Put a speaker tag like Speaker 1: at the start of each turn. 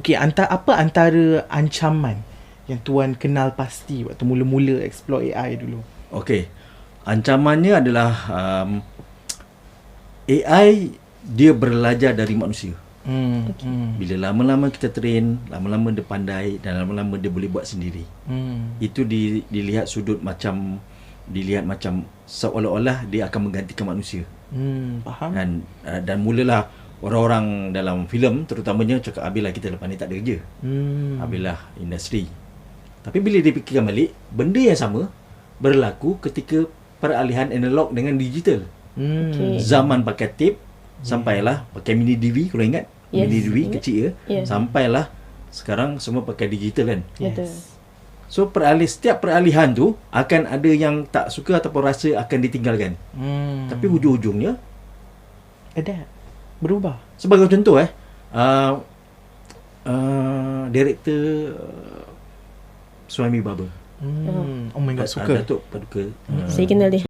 Speaker 1: Okey, antara apa antara ancaman yang tuan kenal pasti waktu mula-mula explore AI dulu?
Speaker 2: Okey. Ancamannya adalah um, AI dia belajar dari manusia.
Speaker 1: Hmm. Okay. Hmm.
Speaker 2: Bila lama-lama kita train, lama-lama dia pandai dan lama-lama dia boleh buat sendiri.
Speaker 1: Hmm.
Speaker 2: Itu di, dilihat sudut macam dilihat macam seolah-olah dia akan menggantikan manusia.
Speaker 1: Hmm, faham?
Speaker 2: Dan uh, dan mulalah orang-orang dalam filem terutamanya cakap habislah kita lepas ni tak ada kerja.
Speaker 1: Hmm.
Speaker 2: Habislah industri. Tapi bila dia fikirkan balik, benda yang sama berlaku ketika peralihan analog dengan digital.
Speaker 1: Hmm.
Speaker 3: Okey.
Speaker 2: Zaman pakai tape sampailah pakai mini DV kalau ingat.
Speaker 3: Yes,
Speaker 2: mini DV kecil ya.
Speaker 3: Ya.
Speaker 2: Sampailah sekarang semua pakai digital kan.
Speaker 3: Betul.
Speaker 2: So peralih setiap peralihan tu akan ada yang tak suka ataupun rasa akan ditinggalkan.
Speaker 1: Hmm.
Speaker 2: Tapi hujung-hujungnya
Speaker 1: ada berubah.
Speaker 2: sebagai contoh eh uh, uh, director uh, Suami Baba
Speaker 1: Hmm. Oh my god, suka.
Speaker 2: Datuk Paduka uh,
Speaker 3: Saya kenal dia.